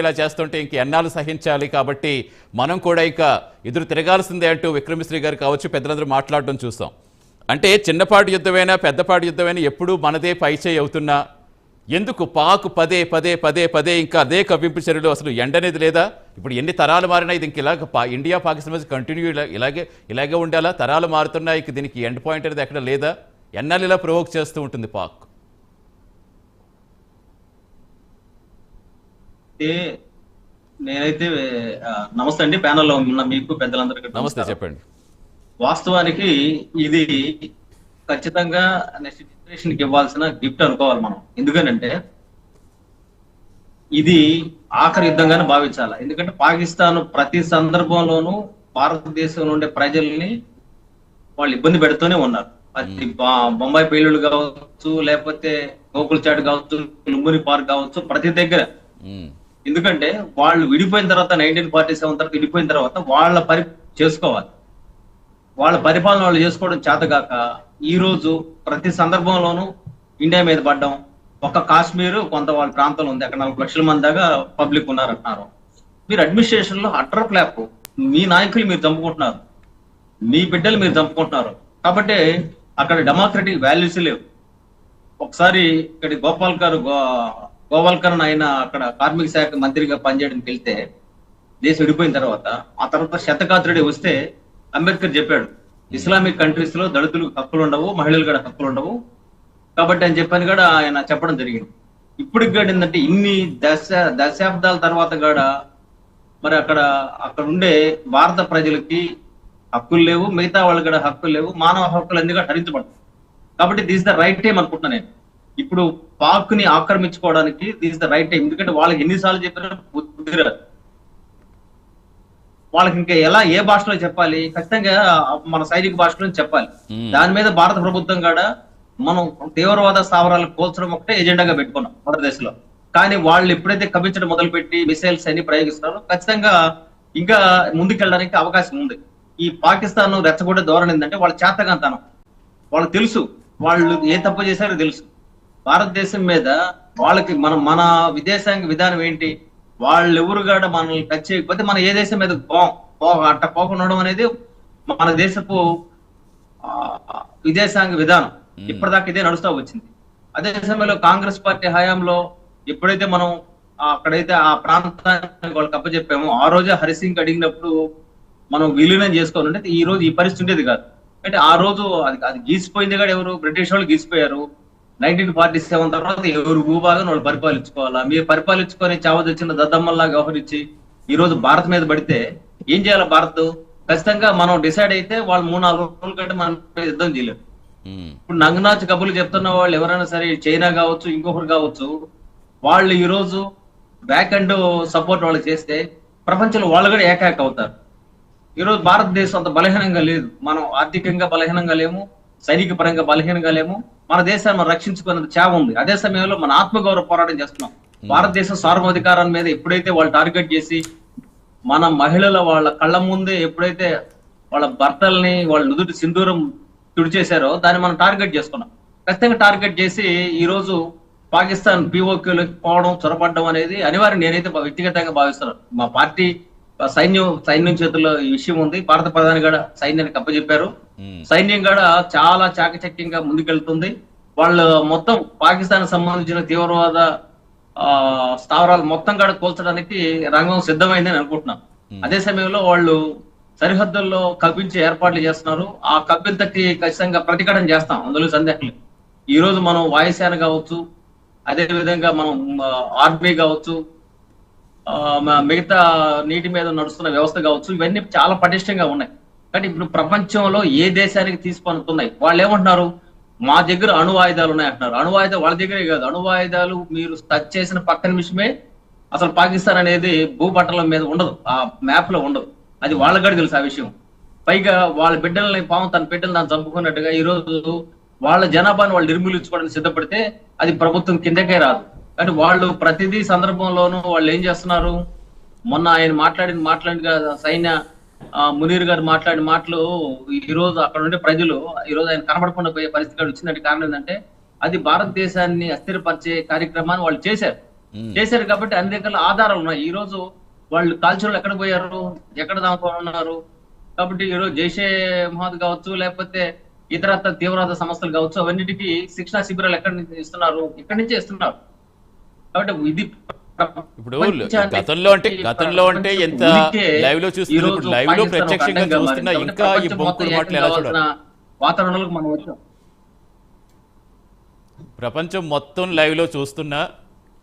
ఇలా చేస్తుంటే ఇంక ఎన్నాళ్ళు సహించాలి కాబట్టి మనం కూడా ఇక ఎదురు తిరగాల్సిందే అంటూ విక్రమశ్రీ గారు కావచ్చు పెద్దలందరూ మాట్లాడడం చూస్తాం అంటే చిన్నపాటి యుద్ధమైనా పెద్దపాటి యుద్ధమైనా ఎప్పుడూ మనదే పైచేయి అవుతున్నా ఎందుకు పాకు పదే పదే పదే పదే ఇంకా అదే కవ్వింపు చర్యలు అసలు ఎండ అనేది లేదా? ఇప్పుడు ఎన్ని తరాలు మారినా ఇది ఇంక ఇలాగ పా ఇండియా పాకిస్తాన్ మధ్య కంటిన్యూ ఇలాగే ఇలాగే ఉండాలా? తరాలు మారుతున్నాయి ఇక దీనికి ఎండ్ పాయింట్ అనేది ఎక్కడ లేదా? ఎన్నాళ్ళు ఇలా ప్రొవోక్ చేస్తూ ఉంటుంది పాక్? అయితే నేనైతే నమస్తే అండి. ప్యానల్లో ఉన్న మీకు పెద్దలందరికీ నమస్తే. చెప్పండి. వాస్తవానికి ఇది ఖచ్చితంగా నెక్స్ట్ జనరేషన్కి ఇవ్వాల్సిన గిఫ్ట్ అనుకోవాలి మనం. ఎందుకనంటే ఇది ఆఖరి యుద్ధంగానే భావించాలి. ఎందుకంటే పాకిస్తాన్ ప్రతి సందర్భంలోనూ భారతదేశంలో ఉండే ప్రజల్ని వాళ్ళు ఇబ్బంది పెడుతూనే ఉన్నారు. అది బొంబాయి పేలుళ్ళు కావచ్చు లేకపోతే గోకుల్ చాట్ కావచ్చు లుంబిని పార్క్ కావచ్చు ప్రతి దగ్గర. ఎందుకంటే వాళ్ళు విడిపోయిన తర్వాత నైన్టీన్ ఫార్టీ సెవెన్ తర్వాత విడిపోయిన తర్వాత వాళ్ళ పరి చేసుకోవాలి. వాళ్ళ పరిపాలన వాళ్ళు చేసుకోవడం చేతగాక ఈ రోజు ప్రతి సందర్భంలోనూ ఇండియా మీద పడ్డం ఒక కాశ్మీర్ కొంత వాళ్ళ ప్రాంతంలో ఉంది. అక్కడ నాలుగు లక్షల మంది దాకా పబ్లిక్ ఉన్నారంటున్నారు. మీరు అడ్మినిస్ట్రేషన్లో అటర్ ఫ్లాప్. మీ నాయకులు మీరు చంపుకుంటున్నారు. మీ బిడ్డలు మీరు చంపుకుంటున్నారు. కాబట్టి అక్కడ డెమోక్రటిక్ వాల్యూస్ లేవు. ఒకసారి ఇక్కడ గోపాల్ గో- గోవాల్కర్ ఆయన అక్కడ కార్మిక శాఖ మంత్రిగా పనిచేయడానికి వెళ్తే దేశం విడిపోయిన తర్వాత ఆ తర్వాత శతకాత్రుడి వస్తే అంబేద్కర్ చెప్పాడు ఇస్లామిక్ కంట్రీస్లో దళితులకు హక్కులు ఉండవు మహిళలు కూడా హక్కులు ఉండవు. కాబట్టి అని చెప్పని కూడా ఆయన చెప్పడం జరిగింది. ఇప్పటికి కూడా ఏంటంటే ఇన్ని దశ దశాబ్దాల తర్వాత కూడా మరి అక్కడ అక్కడ ఉండే భారత ప్రజలకి హక్కులు లేవు మిగతా వాళ్ళకి కూడా హక్కులు లేవు మానవ హక్కులు అన్ని కూడా హరించబడతాయి. కాబట్టి దిస్ ద రైట్ టైం అనుకుంటున్నాను నేను. ఇప్పుడు పాక్ని ఆక్రమించుకోవడానికి దిస్ ద రైట్ టైం ఎందుకంటే వాళ్ళకి ఎన్నిసార్లు చెప్పినా బుద్ధి రాదు వాళ్ళకి ఇంకా ఎలా ఏ భాషలో చెప్పాలి? ఖచ్చితంగా మన సైనిక భాషలో చెప్పాలి. Hmm. దాని మీద భారత ప్రభుత్వం కూడా మనం తీవ్రవాద స్థావరాలు కోల్చడం ఒకటే ఎజెండాగా పెట్టుకున్నాం భారతదేశంలో కానీ వాళ్ళు ఎప్పుడైతే కవించడం మొదలుపెట్టి మిసైల్స్ అన్ని ప్రయోగిస్తున్నారో ఖచ్చితంగా ఇంకా ముందుకెళ్ళడానికి అవకాశం ఉంది. ఈ పాకిస్తాన్ రెచ్చగొట్టే ధోరణి ఏంటంటే వాళ్ళ చేతగాంతనం. వాళ్ళకి తెలుసు. వాళ్ళు ఏ తప్పు చేశారో తెలుసు. భారతదేశం మీద వాళ్ళకి మన మన విదేశాంగ విధానం ఏంటి? వాళ్ళు ఎవరు కూడా మనల్ని టచ్ చేయకపోతే మనం ఏ దేశం మీద పోం పో అట్ట పోకుండా ఉండడం అనేది మన దేశపు విదేశాంగ విధానం. ఇప్పటిదాకా ఇదే నడుస్తూ వచ్చింది. అదే సమయంలో కాంగ్రెస్ పార్టీ హయాంలో ఎప్పుడైతే మనం అక్కడైతే ఆ ప్రాంతానికి వాళ్ళకి అప్పచెప్పామో ఆ రోజే హరిసింగ్ అడిగినప్పుడు మనం విలీనం చేసుకోవాలి అంటే ఈ రోజు ఈ పరిస్థితి ఉండేది కాదు. అంటే ఆ రోజు అది అది గీసిపోయింది కూడా ఎవరు. బ్రిటిష్ వాళ్ళు గీసిపోయారు. నైన్టీన్ ఫార్టీ సెవెన్ తర్వాత ఎవరు భూభాగం వాళ్ళు పరిపాలించుకోవాలా? మీరు పరిపాలించుకొని చావదొచ్చిన దద్దమ్మల్లా వ్యవహరించి ఈ రోజు భారత్ మీద పడితే ఏం చేయాలి భారత్? ఖచ్చితంగా మనం డిసైడ్ అయితే వాళ్ళు మూడు నాలుగు రోజుల కంటే మనం యుద్ధం చేయలేరు. ఉమ్, ఇప్పుడు నంగనాచ్ కబుర్లు చెప్తున్న వాళ్ళు ఎవరైనా సరే చైనా కావచ్చు ఇంకొకరు కావచ్చు వాళ్ళు ఈ రోజు బ్యాక్ అండ్ సపోర్ట్ వాళ్ళు చేస్తే ప్రపంచంలో వాళ్ళు కూడా ఏకాక్ అవుతారు. ఈ రోజు భారతదేశం అంత బలహీనంగా లేదు. మనం ఆర్థికంగా బలహీనంగా లేము సైనిక పరంగా బలహీనంగా లేము. మన దేశాన్ని మనం రక్షించుకునేంత చావ ఉంది. అదే సమయంలో మన ఆత్మగౌరవ పోరాటం చేస్తున్నాం. భారతదేశం సార్వధికారం మీద ఎప్పుడైతే వాళ్ళు టార్గెట్ చేసి మన మహిళల వాళ్ళ కళ్ళ ముందే ఎప్పుడైతే వాళ్ళ భర్తల్ని వాళ్ళ నుదుటి సింధూరం తుడిచేశారో దాన్ని మనం టార్గెట్ చేసుకున్నాం. ఖచ్చితంగా టార్గెట్ చేసి ఈ రోజు పాకిస్తాన్ పిఓక్యూలోకి పోవడం చొరబడడం అనేది అనివార్యం నేనైతే వ్యక్తిగతంగా భావిస్తున్నాను. మా పార్టీ సైన్యం సైన్యం చేతుల్లో ఈ విషయం ఉంది. భారత ప్రధాని కూడా సైన్యానికి అప్పచెప్పారు. సైన్యం కూడా చాలా చాకచక్యంగా ముందుకెళ్తుంది. వాళ్ళు మొత్తం పాకిస్తాన్ సంబంధించిన తీవ్రవాద ఆ స్థావరాలు మొత్తం కూడా కూల్చడానికి రంగం సిద్ధమైందని అనుకుంటున్నాం. అదే సమయంలో వాళ్ళు సరిహద్దుల్లో కల్పించే ఏర్పాట్లు చేస్తున్నారు. ఆ కల్పింతకి ఖచ్చితంగా ప్రతిఘటన చేస్తాం. అందులో సందేహం ఈ రోజు మనం వాయుసేన కావచ్చు అదే విధంగా మనం ఆర్మీ కావచ్చు మిగతా నీటి మీద నడుస్తున్న వ్యవస్థ కావచ్చు ఇవన్నీ చాలా పటిష్టంగా ఉన్నాయి. కానీ ఇప్పుడు ప్రపంచంలో ఏ దేశానికి తీసుకొనుతున్నాయి వాళ్ళు ఏమంటున్నారు? మా దగ్గర అణు ఆయుధాలు ఉన్నాయి అంటున్నారు. అణు ఆయుధాలు వాళ్ళ దగ్గరే కాదు. అణు ఆయుధాలు మీరు టచ్ చేసిన పక్క నిమిషమే అసలు పాకిస్తాన్ అనేది భూపటలం మీద ఉండదు. ఆ మ్యాప్లో ఉండదు. అది వాళ్ళకి కూడా తెలుసు ఆ విషయం. పైగా వాళ్ళ బిడ్డల్ని పాము తన బిడ్డలు దాన్ని చంపుకున్నట్టుగా ఈ రోజు వాళ్ళ జనాభాను వాళ్ళు నిర్మూలించుకోవడానికి సిద్ధపడితే అది ప్రభుత్వం కిందకే రాదు. కానీ వాళ్ళు ప్రతిదీ సందర్భంలోనూ వాళ్ళు ఏం చేస్తున్నారు? మొన్న ఆయన మాట్లాడిన మాట్లాడిన సైన్య మునీర్ గారు మాట్లాడిన మాటలు ఈ రోజు అక్కడ ఉండే ప్రజలు ఈ రోజు ఆయన కనబడకుండా పోయే పరిస్థితి వచ్చినట్టు కారణం ఏంటంటే అది భారతదేశాన్ని అస్థిరపరిచే కార్యక్రమాన్ని వాళ్ళు చేశారు. చేశారు కాబట్టి అన్ని రకాల ఆధారాలు ఉన్నాయి. ఈ రోజు వాళ్ళు కాల్చోళ్ళు ఎక్కడ పోయారు? ఎక్కడ దాముకున్నారు కాబట్టి ఈ రోజు జైషే మహమ్మద్ కావచ్చు లేకపోతే ఇతర తీవ్రవాద సంస్థలు కావచ్చు అవన్నిటికీ శిక్షణా శిబిరాలు ఎక్కడి నుంచి ఇస్తున్నారు? ఇక్కడి నుంచే ఇస్తున్నారు. కాబట్టి ఇది ఇప్పుడు గతంలో అంటే గతంలో అంటే ఎంత లైవ్లో చూస్తున్నారు ఈరోజు ఇప్పుడు లైవ్లో ప్రత్యక్షంగా చూస్తున్నా. ఇంకా ఈ ప్రపంచం మొత్తం బొంకులు మాటలు ఎలా చూడాలి? వాతావరణంలోకి మనం వచ్చాం. ప్రపంచం మొత్తం లైవ్లో చూస్తున్నా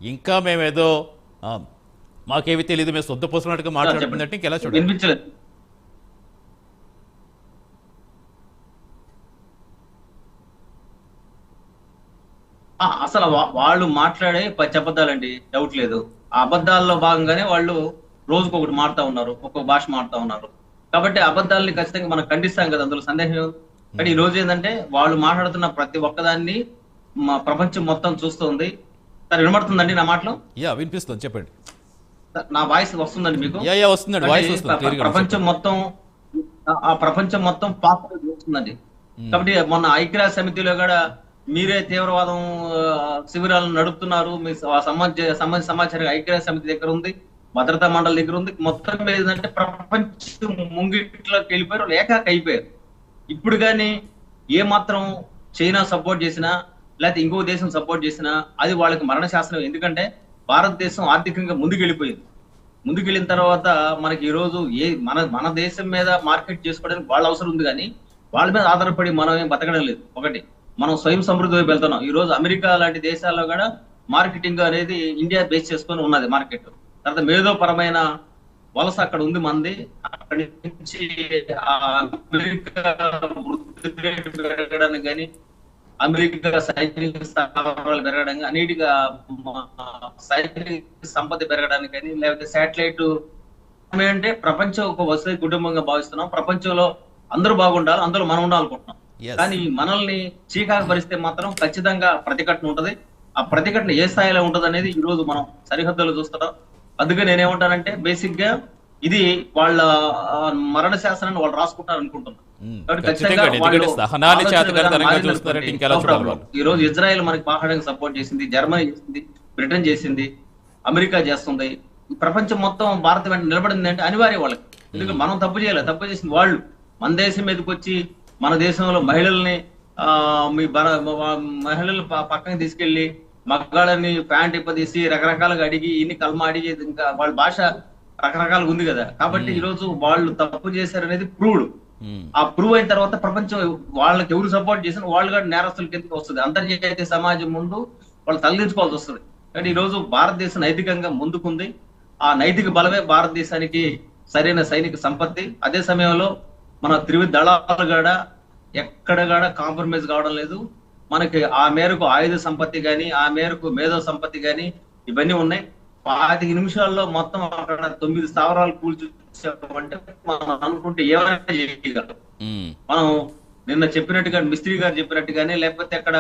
ఇంకా మేమేదో మాకేవి తెలియదు మేము సొంత పోసుకున్నట్టుగా మాట్లాడుతున్నట్టు ఇంకెలా చూడాలి? అసలు వాళ్ళు మాట్లాడే పచ్చి అబద్ధాలండి డౌట్ లేదు. ఆ అబద్ధాల్లో భాగంగానే వాళ్ళు రోజుకు ఒకటి మారుతా ఉన్నారు ఒక్కొక్క భాష మారుతా ఉన్నారు. కాబట్టి అబద్ధాలని ఖచ్చితంగా మనం ఖండిస్తాం కదా అందులో సందేహం? కానీ ఈ రోజు ఏంటంటే వాళ్ళు మాట్లాడుతున్న ప్రతి ఒక్కదాన్ని మా ప్రపంచం మొత్తం చూస్తుంది. సార్ వినబడుతుందండి నా మాటలు? యా వినిపిస్తుంది చెప్పండి. నా వాయిస్ వస్తుందండి మీకు? యా యా వస్తుందండి వాయిస్ వస్తుంది ప్రపంచం మొత్తం ఆ- ప్రపంచం మొత్తం పాప చూస్తుందండి. కాబట్టి మొన్న ఐక్యరాజ్య సమితిలో కూడా మీరే తీవ్రవాదం శిబిరాలను నడుపుతున్నారు. మీ సంబంధించి సంబంధించిన సమాచారం ఐక్యరాజ్య సమితి దగ్గర ఉంది భద్రతా మండలి దగ్గర ఉంది. మొత్తం మీద ఏంటంటే ప్రపంచం ముంగిట్లోకి వెళ్ళిపోయారు వాళ్ళు అయిపోయారు. ఇప్పుడు కానీ ఏ మాత్రం చైనా సపోర్ట్ చేసినా లేకపోతే ఇంకో దేశం సపోర్ట్ చేసినా అది వాళ్ళకి మరణ శాస్త్రం ఎందుకంటే భారతదేశం ఆర్థికంగా ముందుకెళ్ళిపోయింది. ముందుకెళ్ళిన తర్వాత మనకి ఈ రోజు ఏ మన మన దేశం మీద మార్కెట్ చేసుకోవడానికి వాళ్ళ అవసరం ఉంది కానీ వాళ్ళ మీద ఆధారపడి మనం ఏం బతకడం లేదు. ఒకటి. మనం స్వయం సమృద్ధి వైపు వెళ్తున్నాం. ఈ రోజు అమెరికా లాంటి దేశాల్లో కూడా మార్కెటింగ్ అనేది ఇండియా బేస్ చేసుకొని ఉన్నది మార్కెట్. తర్వాత మేధోపరమైన వలస అక్కడ ఉంది మంది. అక్కడి నుంచి అమెరికా పెరగడానికి కానీ అమెరికా సైనిక స్థావరాలు పెరగడం అన్నిటిగా సైనిక సంపద పెరగడానికి కానీ లేకపోతే శాటిలైట్ అంటే ప్రపంచం ఒక వసతి కుటుంబంగా భావిస్తున్నాం. ప్రపంచంలో అందరూ బాగుండాలి అందులో మనం ఉండాలనుకుంటున్నాం. కానీ మనల్ని చీకాకు పరిస్తే మాత్రం ఖచ్చితంగా ప్రతిఘటన ఉంటది. ఆ ప్రతిఘటన ఏ స్థాయిలో ఉంటది అనేది ఈ రోజు మనం సరిహద్దులు చూస్తున్నాం. అందుకే నేనేమంటానంటే బేసిక్గా ఇది వాళ్ళ మరణ శాస్త్రాన్ని వాళ్ళు రాసుకుంటారు అనుకుంటున్నాను problem. వాళ్ళు ఈ రోజు ఇజ్రాయెల్ మనకి మాట్లాడడానికి సపోర్ట్ చేసింది జర్మనీ చేసింది బ్రిటన్ చేసింది అమెరికా చేస్తుంది. ప్రపంచం మొత్తం భారత వెంట నిలబడింది అంటే అనివార్య వాళ్ళకి. ఎందుకంటే మనం తప్పు చేయలేదు. తప్పు చేసింది వాళ్ళు. మన దేశం మీదకి వచ్చి మన దేశంలో మహిళల్ని ఆ మీ మహిళలు ప- పక్కకి తీసుకెళ్ళి మగాళ్ళని ప్యాంట్ ఇప్పదీసి రకరకాలుగా అడిగి ఇన్ని కల్మ అడిగి ఇంకా వాళ్ళ భాష రకరకాలుగా ఉంది కదా. కాబట్టి ఈ రోజు వాళ్ళు తప్పు చేశారనేది ప్రూవ్డ్. ఆ ప్రూవ్ అయిన తర్వాత ప్రపంచం వాళ్ళకి ఎవరు సపోర్ట్ చేసిన వాళ్ళు కూడా నేరస్తుల కిందకి వస్తుంది. అంతర్జాతీయ సమాజం ముందు వాళ్ళు తలదించుకోవాల్సి వస్తుంది. కానీ ఈ రోజు భారతదేశం నైతికంగా ముందుకుంది. ఆ నైతిక బలమే భారతదేశానికి సరైన సైనిక సంపత్తి. అదే సమయంలో మన త్రివిధ దళాలు కూడా ఎక్కడ కూడా కాంప్రమైజ్ కావడం లేదు. మనకి ఆ మేరకు ఆయుధ సంపత్తి గాని ఆ మేరకు మేధో సంపత్తి గాని ఇవన్నీ ఉన్నాయి. పాతిక నిమిషాల్లో మొత్తం అక్కడ తొమ్మిది స్థావరాలు కూల్చుంటే మనం అనుకుంటే ఏమైనా చేయగలం. మనం నిన్న చెప్పినట్టుగా మిస్త్రీ గారు చెప్పినట్టుగానే లేకపోతే అక్కడ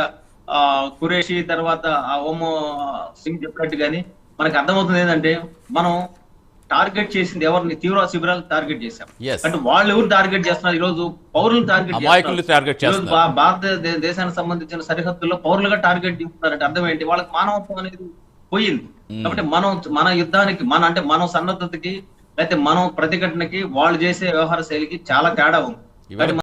ఆ కురేషి తర్వాత ఆ ఓమో సింగ్ చెప్పినట్టు గాని మనకి అర్థమవుతుంది ఏంటంటే మనం టార్గెట్ చేసింది ఎవరిని? తీవ్ర శిబిరాలు టార్గెట్ చేశాం. అంటే వాళ్ళు ఎవరు టార్గెట్ చేస్తున్నారు? ఈ రోజు పౌరులను టార్గెట్ చేస్తున్నారు. భారత దే- దేశానికి సంబంధించిన సరిహద్దుల్లో పౌరులుగా టార్గెట్ చేస్తున్నారంటే అర్థం ఏంటి? వాళ్ళకి మానవత్వం అనేది పోయింది. కాబట్టి మనం మన యుద్ధానికి మన అంటే మనం సన్నద్ధతకి లేకపోతే మనం ప్రతిఘటనకి వాళ్ళు చేసే వ్యవహార శైలికి చాలా తేడా ఉంది.